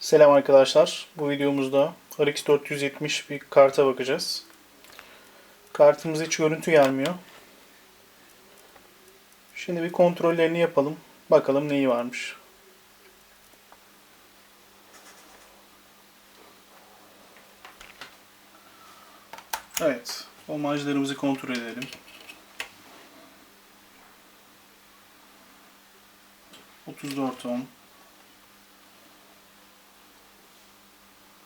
Selam arkadaşlar. Bu videomuzda RX 470 bir karta bakacağız. Kartımıza hiç görüntü gelmiyor. Şimdi bir kontrollerini yapalım. Bakalım neyi varmış. Evet. Omajlarımızı kontrol edelim. 34 ohm.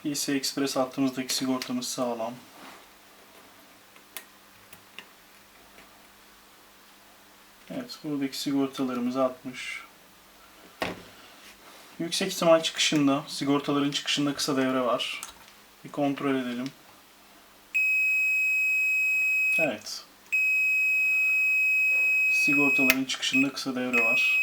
PC Express hattımızdaki sigortamız sağlam. Evet, buradaki sigortalarımız 60. Yüksek ihtimal çıkışında, sigortaların çıkışında kısa devre var. Bir kontrol edelim. Evet. Sigortaların çıkışında kısa devre var.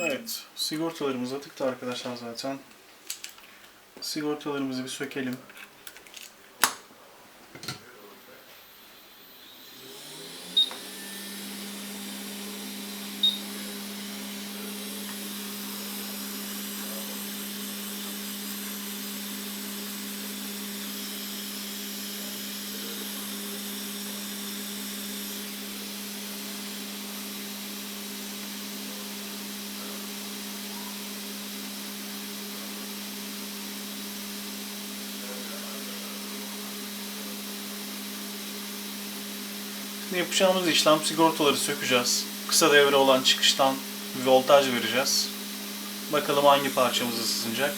Evet, sigortalarımız atıktı arkadaşlar zaten. Sigortalarımızı bir sökelim. Yapacağımız işlem sigortaları sökeceğiz. Kısa devre olan çıkıştan voltaj vereceğiz. Bakalım hangi parçamız ısınacak.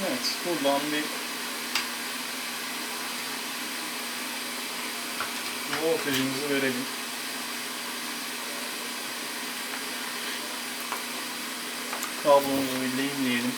Evet, buradan bir voltajımızı verelim. Kablomuzu bir lehimleyelim.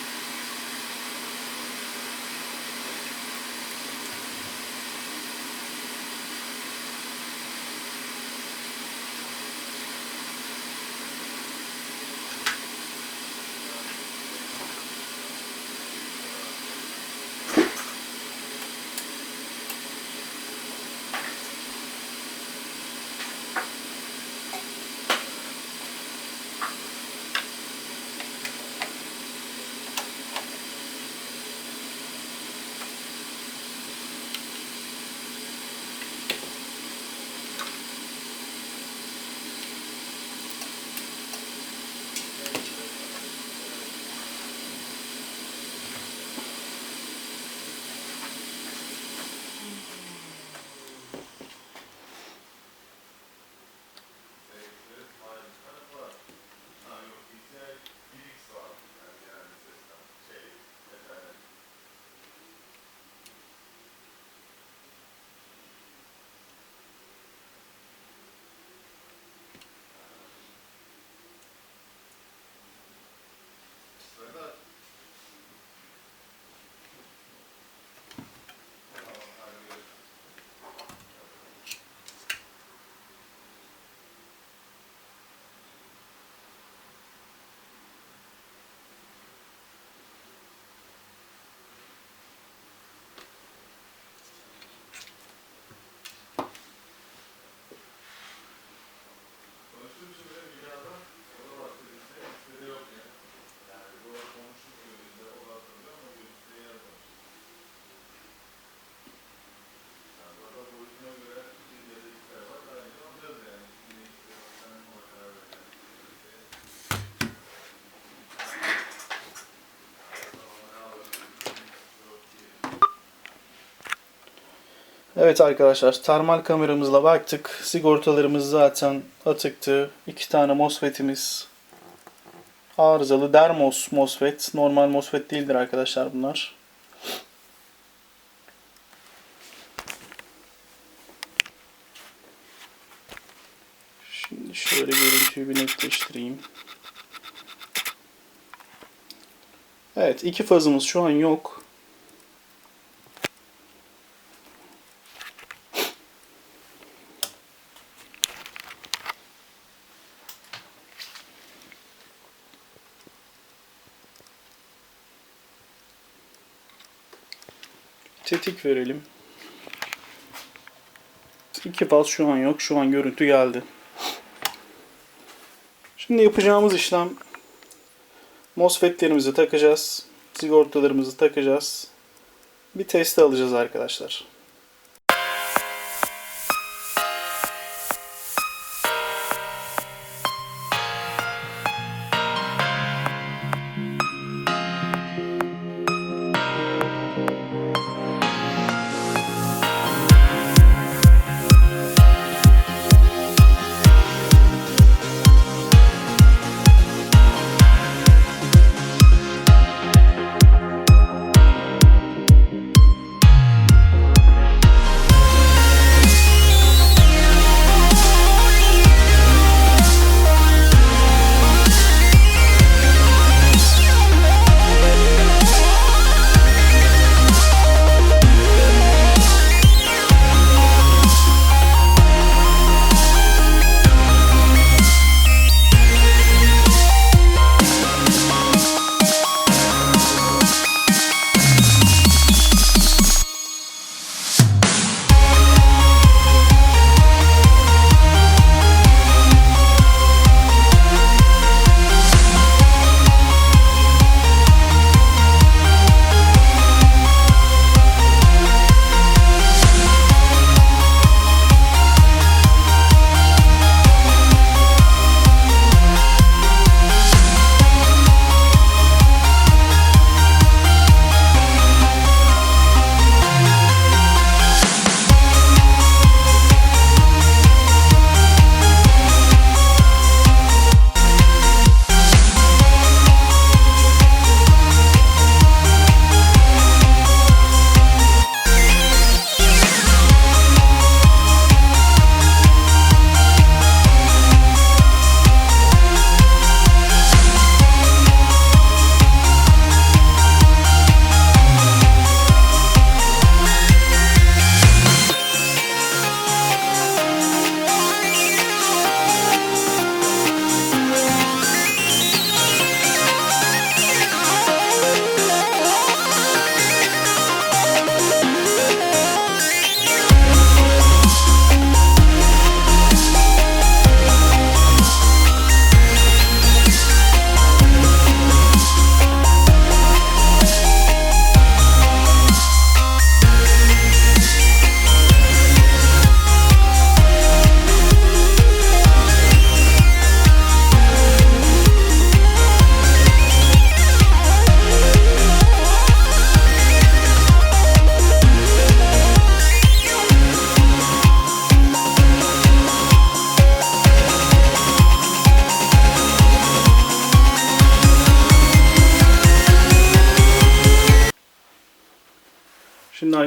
Evet arkadaşlar termal kameramızla baktık. Sigortalarımız zaten atıktı. İki tane MOSFET'imiz arızalı. Dermos MOSFET. Normal MOSFET değildir arkadaşlar bunlar. Şimdi şöyle görüntüyü bir netleştireyim. Evet iki fazımız şu an yok. Tetik verelim. İki faz şu an yok. Şu an görüntü geldi. Şimdi yapacağımız işlem MOSFET'lerimizi takacağız. Sigortalarımızı takacağız. Bir testi alacağız arkadaşlar.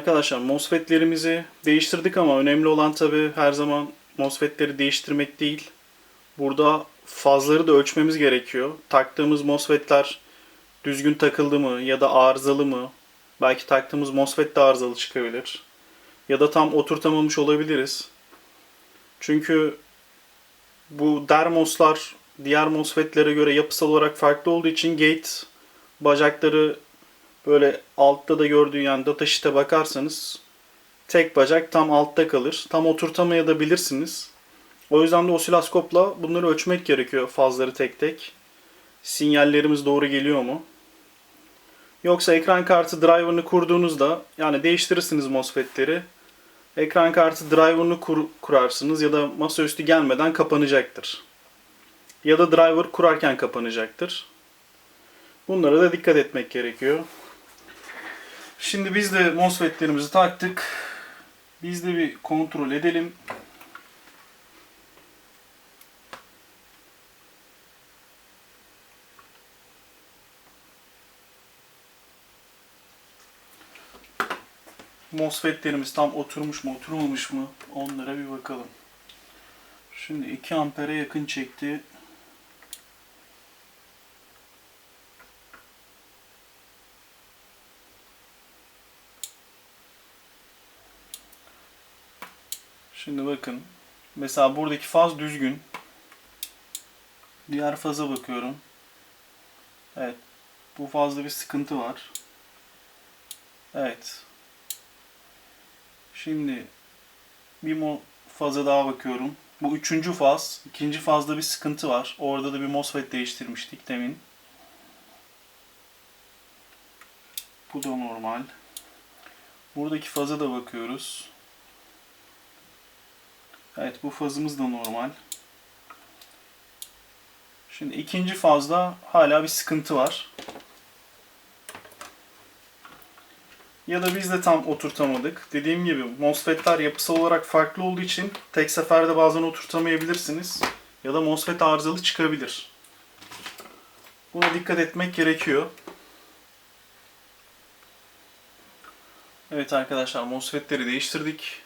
Arkadaşlar MOSFET'lerimizi değiştirdik ama önemli olan tabi her zaman MOSFET'leri değiştirmek değil. Burada fazları da ölçmemiz gerekiyor. Taktığımız MOSFET'ler düzgün takıldı mı ya da arızalı mı? Belki taktığımız MOSFET de arızalı çıkabilir. Ya da tam oturtamamış olabiliriz. Çünkü bu dermoslar diğer MOSFET'lere göre yapısal olarak farklı olduğu için gate bacakları böyle altta da gördüğün yani datasheet'e bakarsanız tek bacak tam altta kalır. Tam oturtamayabilirsiniz. O yüzden de osiloskopla bunları ölçmek gerekiyor fazları tek tek. Sinyallerimiz doğru geliyor mu? Yoksa ekran kartı driver'ını kurduğunuzda yani değiştirirsiniz MOSFET'leri. Ekran kartı driver'ını kur- kurarsınız ya da masaüstü gelmeden kapanacaktır. Ya da driver kurarken kapanacaktır. Bunlara da dikkat etmek gerekiyor. Şimdi biz de MOSFET'lerimizi taktık. Biz de bir kontrol edelim. MOSFET'lerimiz tam oturmuş mu oturmamış mı onlara bir bakalım. Şimdi 2 ampere yakın çekti. Şimdi bakın. Mesela buradaki faz düzgün. Diğer faza bakıyorum. Evet. Bu fazla bir sıkıntı var. Evet. Şimdi bir faza daha bakıyorum. Bu üçüncü faz. İkinci fazda bir sıkıntı var. Orada da bir MOSFET değiştirmiştik demin. Bu da normal. Buradaki faza da bakıyoruz. Evet bu fazımız da normal. Şimdi ikinci fazda hala bir sıkıntı var. Ya da biz de tam oturtamadık. Dediğim gibi MOSFET'ler yapısal olarak farklı olduğu için tek seferde bazen oturtamayabilirsiniz. Ya da MOSFET arızalı çıkabilir. Buna dikkat etmek gerekiyor. Evet arkadaşlar MOSFET'leri değiştirdik.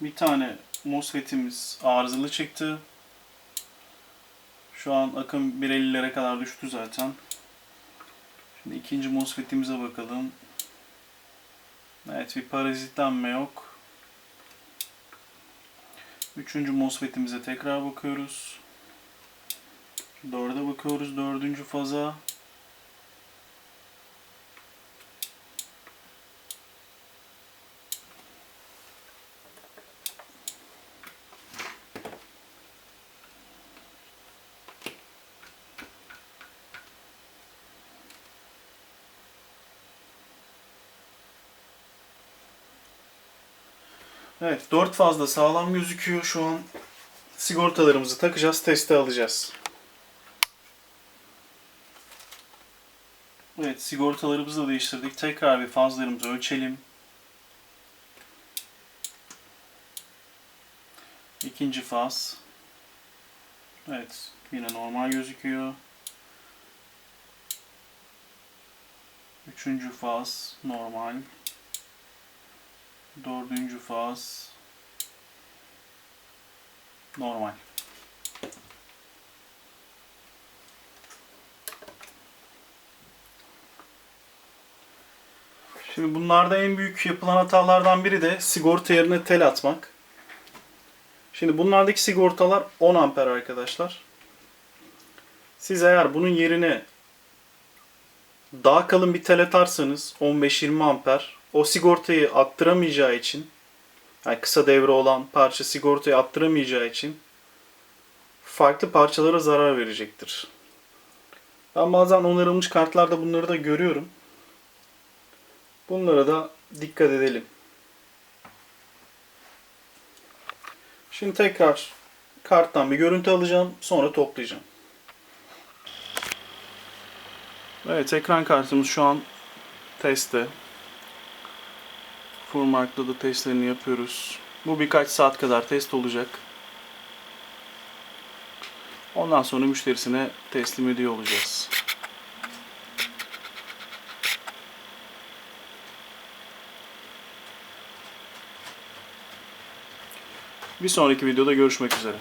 Bir tane MOSFET'imiz arızalı çıktı. Şu an akım 1.50'lere kadar düştü zaten. Şimdi ikinci MOSFET'imize bakalım. Evet bir parazitlenme yok. Üçüncü MOSFET'imize tekrar bakıyoruz. Dörde bakıyoruz. Dördüncü faza. Evet, 4 fazla sağlam gözüküyor. Şu an sigortalarımızı takacağız, teste alacağız. Evet, sigortalarımızı da değiştirdik. Tekrar bir fazlarımızı ölçelim. İkinci faz. Evet, yine normal gözüküyor. Üçüncü faz normal. Dördüncü faz normal. Şimdi bunlarda en büyük yapılan hatalardan biri de sigorta yerine tel atmak. Şimdi bunlardaki sigortalar 10 amper arkadaşlar. Siz eğer bunun yerine daha kalın bir tel atarsanız 15-20 amper o sigortayı attıramayacağı için yani kısa devre olan parça sigortayı attıramayacağı için farklı parçalara zarar verecektir. Ben bazen onarılmış kartlarda bunları da görüyorum. Bunlara da dikkat edelim. Şimdi tekrar karttan bir görüntü alacağım. Sonra toplayacağım. Evet ekran kartımız şu an testte. Furmark'ta da testlerini yapıyoruz. Bu birkaç saat kadar test olacak. Ondan sonra müşterisine teslim ediyor olacağız. Bir sonraki videoda görüşmek üzere.